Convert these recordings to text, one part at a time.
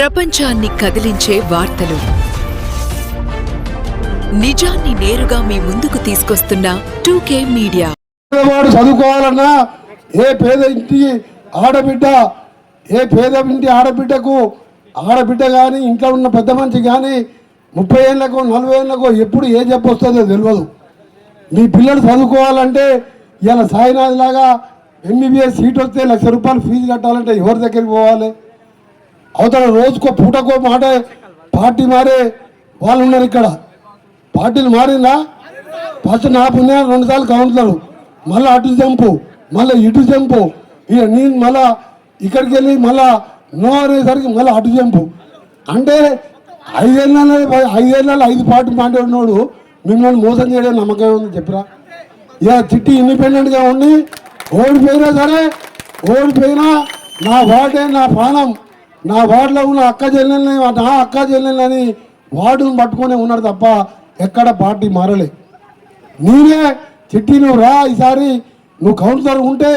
ప్రపంచాన్ని కదిలించే వార్తలు. నిజాన్ని నేరుగా మీ ముందుకు తీసుకొస్తున్న టూకే మీడియా. పేదవాడు చదువుకోవాలన్నా ఏ పేద ఇంటి ఆడబిడ్డ ఏ పేద ఇంటి ఆడబిడ్డకు ఆడబిడ్డ కానీ ఇంట్లో ఉన్న పెద్ద మనిషి కానీ ముప్పై ఏళ్ళకు నలభై ఏళ్ళకు ఎప్పుడు ఏ చెప్పొస్తుందో వస్తుందో తెలియదు మీ పిల్లలు చదువుకోవాలంటే ఇలా సాయినాథ్ లాగా ఎంబీబీఎస్ సీట్ వస్తే లక్ష రూపాయలు ఫీజు కట్టాలంటే ఎవరి దగ్గరికి పోవాలి? అవతల రోజుకో పూటకో మాట పార్టీ మారే వాళ్ళు ఉన్నారు ఇక్కడ. పార్టీలు మారిందా? ఫస్ట్ నా పుణ్యం రెండు సార్లు కౌన్సిలర్ మళ్ళీ అటు జంపు మళ్ళీ ఇటు జంపు. ఇక నేను మళ్ళా ఇక్కడికి వెళ్ళి మళ్ళా నో అనేసరికి మళ్ళీ అటు జంపు. అంటే ఐదేళ్ళ ఐదేళ్ళ ఐదు పార్టీ మాట్లాడినోడు మిమ్మల్ని మోసం చేయడం నమ్మకం ఉంది చెప్పరా? ఇక చిట్టి ఇండిపెండెంట్గా ఉండి ఓడిపోయినా సరే ఓడిపోయినా నా వాటే నా ప్రాణం. నా వార్డులో ఉన్న అక్క చెల్లెల్ని నా అక్క చెల్లెల్ని వార్డును పట్టుకునే ఉన్నాడు తప్ప ఎక్కడ పార్టీ మారలే. నేనే చిట్టి నువ్వు రా ఈసారి నువ్వు కౌన్సిలర్ ఉంటే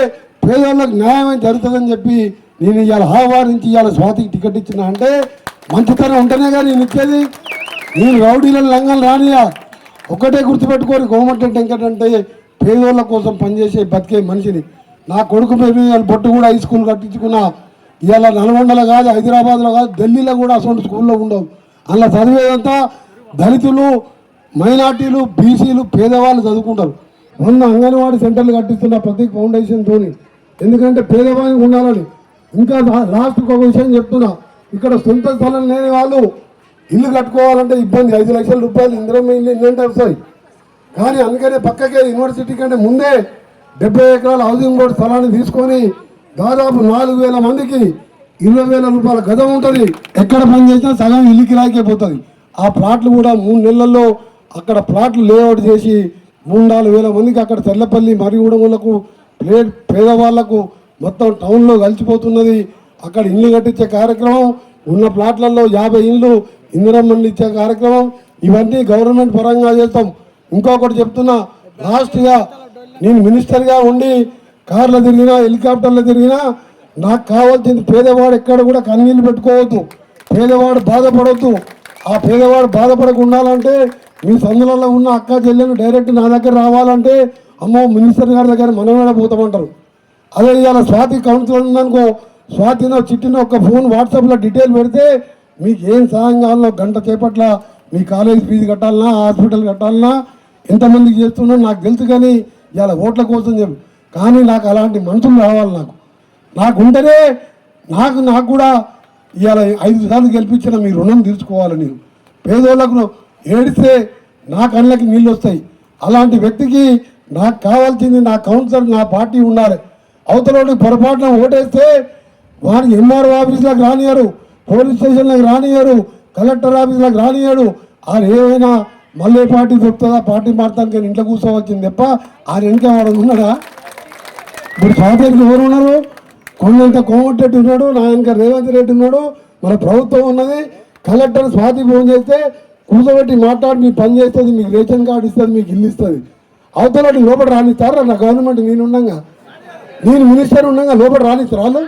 పేదవాళ్ళకి న్యాయం జరుగుతుందని చెప్పి నేను ఇవాళ ఆహ్వానించి ఇవాళ స్వాతికి టికెట్ ఇచ్చిన అంటే మంచితనం ఉంటేనే కానీ నేను ఇచ్చేది. నేను రౌడీలను లంగం రానియా. ఒక్కటే గుర్తుపెట్టుకోరు గవర్నమెంట్ అంటే పేదోళ్ళ కోసం పనిచేసే బతికే మనిషిని. నా కొడుకు మీద బొట్టు కూడా హై స్కూల్ కట్టించుకున్నా. ఇవాళ నల్గొండలో కాదు హైదరాబాద్లో కాదు ఢిల్లీలో కూడా అసలు స్కూల్లో ఉండవు. అలా చదివేదంతా దళితులు మైనార్టీలు బీసీలు పేదవాళ్ళు చదువుకుంటారు. మొన్న అంగన్వాడీ సెంటర్లు కట్టిస్తున్న ప్రతి ఫౌండేషన్తో ఎందుకంటే పేదవాళ్ళకి ఉండాలని. ఇంకా లా- లాస్ట్కి ఒక విషయం చెప్తున్నా. ఇక్కడ సొంత స్థలం లేని వాళ్ళు ఇల్లు కట్టుకోవాలంటే ఇబ్బంది. ఐదు లక్షల రూపాయలు ఇంద్రం ఇల్లు ఎన్నంటే వస్తాయి. కానీ అందుకనే పక్కకే యూనివర్సిటీ కంటే ముందే డెబ్బై ఎకరాల హౌసింగ్ బోర్డు స్థలాన్ని తీసుకొని దాదాపు నాలుగు వేల మందికి ఇరవై వేల రూపాయల గదం ఉంటుంది. ఎక్కడ పని చేసినా సగం ఇల్లు కిరాయికే పోతుంది. ఆ ప్లాట్లు కూడా మూడు నెలల్లో అక్కడ ప్లాట్లు లేఅవుట్ చేసి మూడు నాలుగు వేల మందికి అక్కడ తెల్లపల్లి మరిగూడములకు ప్లే పేదవాళ్ళకు మొత్తం టౌన్లో కలిసిపోతున్నది. అక్కడ ఇల్లు కట్టించే కార్యక్రమం ఉన్న ప్లాట్లలో యాభై ఇండ్లు ఇందిరమ్మని ఇచ్చే కార్యక్రమం ఇవన్నీ గవర్నమెంట్ పరంగా చేస్తాం. ఇంకొకటి చెప్తున్నా లాస్ట్గా నేను మినిస్టర్గా ఉండి కార్లో తిరిగినా హెలికాప్టర్లో తిరిగినా నాకు కావాల్సింది పేదవాడు ఎక్కడ కూడా కన్నీళ్ళు పెట్టుకోవద్దు. పేదవాడు బాధపడవద్దు ఆ పేదవాడు బాధపడకుండా ఉండాలంటే మీ సందులలో ఉన్న అక్క చెల్లెలు డైరెక్ట్ నా దగ్గర రావాలంటే అమ్మో మినిస్టర్ గారి దగ్గర మనమేడ పోతామంటారు. అదే ఇవాళ స్వాతి కౌన్సిలర్ ఉందనుకో స్వాతినో చిట్టినో ఒక ఫోన్ వాట్సాప్లో డీటెయిల్ పెడితే మీకు ఏం సహాయం కావాలో గంట చేపట్ల మీ కాలేజ్ ఫీజు కట్టాలన్నా హాస్పిటల్ కట్టాలన్నా ఎంతమందికి చేస్తున్నా నాకు తెలుసు కానీ ఇవాళ ఓట్ల కోసం చెప్పి. కానీ నాకు అలాంటి మనుషులు రావాలి నాకు. నాకు ఉంటేనే నాకు నాకు కూడా ఇవాళ ఐదు సార్లు గెలిపించిన మీ రుణం తీర్చుకోవాలి నేను. పేదోళ్ళకు ఏడిస్తే నా కళ్ళకి నీళ్ళు వస్తాయి. అలాంటి వ్యక్తికి నాకు కావాల్సింది నా కౌన్సిలర్ నా పార్టీ ఉండాలి. అవతలోకి పొరపాటున ఓటేస్తే వాడిని ఎంఆర్ఓ ఆఫీసులకు రానియరు పోలీస్ స్టేషన్లకు రానియరు కలెక్టర్ ఆఫీసులకు రానియరు ఆయన ఏమైనా మళ్ళీ పార్టీ దొరుకుతుందా? పార్టీ మారుతానికి ఇంట్లో కూర్చోవచ్చింది తప్ప ఆయన ఇంకా వాడు ఉన్నాడా? ఇప్పుడు సభాపతికి ఎవరు ఉన్నారు? కొండంత కోమటిరెడ్డి ఉన్నాడు నా రేవంత్ రెడ్డి ఉన్నాడు మన ప్రభుత్వం ఉన్నది. కలెక్టర్ స్వాతి ఫోన్ చేస్తే కూర్చోబెట్టి మాట్లాడి మీ పని చేస్తుంది మీకు రేషన్ కార్డు ఇస్తుంది మీకు ఇల్లు ఇస్తుంది. అవతల లోపల రానిస్తారా? నా గవర్నమెంట్ నేను ఉండగా. నేను మినిస్టర్ ఉండగా లోపల రానిస్తారు వాళ్ళు?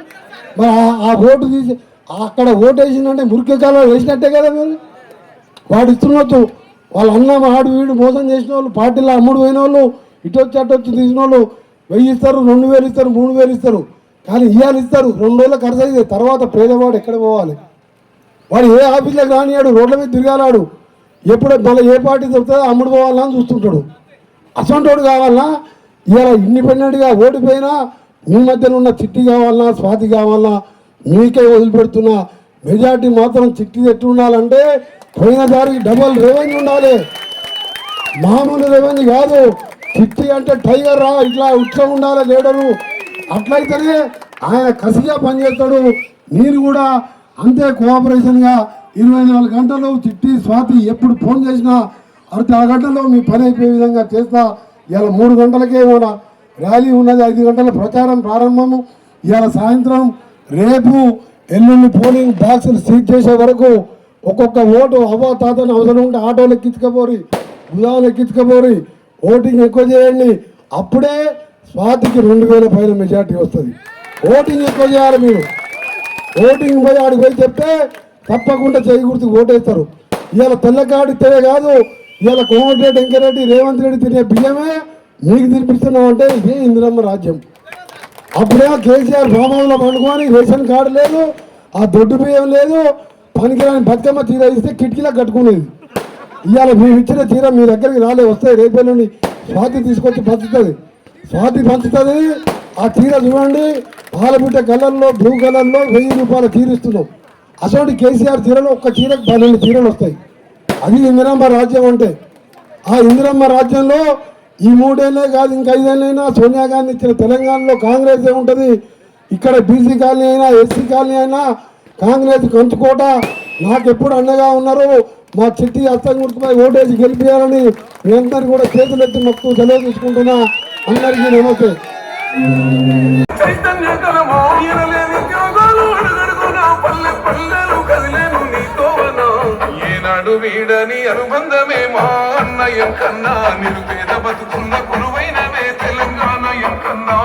మరి ఆ- ఆ ఓటు తీసి అక్కడ ఓటు వేసిందంటే మురికి కాలం వేసినట్టే కదా మీరు. వాడు ఇస్తున్నట్టు వాళ్ళ అన్న ఆడు వీడు మోసం చేసిన వాళ్ళు పార్టీలో అమ్ముడు పోయిన వాళ్ళు ఇటు వచ్చి అటు వచ్చి తీసిన వాళ్ళు వెయ్యి ఇస్తారు రెండు వేలు ఇస్తారు మూడు వేలు ఇస్తారు. కానీ ఇవాళ ఇస్తారు రెండు రోజుల ఖర్చు అయితే తర్వాత పేదవాడు ఎక్కడ పోవాలి? వాడు ఏ ఆఫీస్లోకి రానియాడు రోడ్ల మీద తిరగాలాడు. ఎప్పుడు మళ్ళీ ఏ పార్టీ దొరుకుతుందో అమ్ముడు పోవాలా అని చూస్తుంటాడు. అసంటోడు కావాలన్నా ఇలా ఇండిపెండెంట్గా ఓడిపోయినా మీ మధ్యన ఉన్న చిట్టి కావాలన్నా స్వాతి కావాలన్నా మీకే వదిలిపెడుతున్నా. మెజార్టీ మాత్రం చిట్టి ఎట్టు ఉండాలంటే పోయినసారి డబల్ రెవెన్యూ ఉండాలి. మామూలు రెవెన్యూ కాదు. చిట్టి అంటే టైగర్ రా ఇట్లా ఇట్లా ఉండాలి లీడరు. అట్లయితేనే ఆయన కసిగా పనిచేస్తాడు. మీరు కూడా అంతే కోఆపరేషన్గా ఇరవై నాలుగు గంటలు చిట్టి స్వాతి ఎప్పుడు ఫోన్ చేసినా అరవై గంటల్లో మీ పని అయిపోయే విధంగా చేస్తా. ఇవాళ మూడు గంటలకే కూడా ర్యాలీ ఉన్నది ఐదు గంటల ప్రచారం ప్రారంభము. ఇవాళ సాయంత్రం రేపు ఎల్లుండి పోలింగ్ బాక్సులు సీజ్ చేసే వరకు ఒక్కొక్క ఓటు అవ్వ తాతని అవసరం ఉంటే ఆటోలు ఎక్కించుకపోరి బుధాలు ఎక్కించుకపోరి ఓటింగ్ ఎక్కువ చేయండి. అప్పుడే స్వాతికి రెండు వేల పైన మెజార్టీ వస్తుంది. ఓటింగ్ ఎక్కువ చేయాలి మీరు. ఓటింగ్ పోయి ఆడికి పోయి చెప్తే తప్పకుండా చేయి గుర్తు ఓటేస్తారు. ఇవాళ తెల్లగాడితే కాదు ఇవాళ కోమటిరెడ్డి వెంకరెడ్డి రేవంత్ రెడ్డి తినే బియ్యమే మీకు తినిపిస్తున్నాం అంటే ఇదే ఇందిరమ్మ రాజ్యం. అప్పుడేమో కేసీఆర్ భవనంలో పండుకొని రేషన్ కార్డు లేదు ఆ దొడ్డు బియ్యం లేదు పనికిరాని బతుకమ్మ చీర ఇస్తే కిటికీలా కట్టుకునేది. ఇవాళ మేము ఇచ్చిన తీరం మీ దగ్గరికి రాలే వస్తాయి రేపే నుండి స్వాతి తీసుకొచ్చి పంచుతుంది. స్వాతి పంచుతుంది. ఆ తీర చూడండి. పాలబుట్ట కలర్లో బ్లూ కలర్లో వెయ్యి రూపాయలు తీరుస్తున్నాం. అటువంటి కేసీఆర్ తీరలో ఒక్క చీరకు పన్నెండు తీరలు వస్తాయి. అది ఇందిరమ్మ రాజ్యం అంటే. ఆ ఇందిరమ్మ రాజ్యంలో ఈ మూడేళ్ళే కాదు ఇంకా ఐదేళ్ళైనా సోనియా గాంధీ ఇచ్చిన తెలంగాణలో కాంగ్రెస్ ఉంటుంది ఇక్కడ బీసీ కాలనీ అయినా ఎస్సీ కాలనీ అయినా కాంగ్రెస్ కంచుకోట నాకు ఎప్పుడు అండగా ఉన్నారు మా చిట్టి అస్తం గుర్తుపై ఓటేసి గెలిపించాలని మీ అందరికీ కూడా చేతులెత్తి మొక్కు తెలియజేసుకుంటున్నా అందరికీ నమస్తే. వీడని అనుబంధమే మా కన్నా నిరుపేద బతుకున్న గురువైనవే తెలంగాణ కన్నా.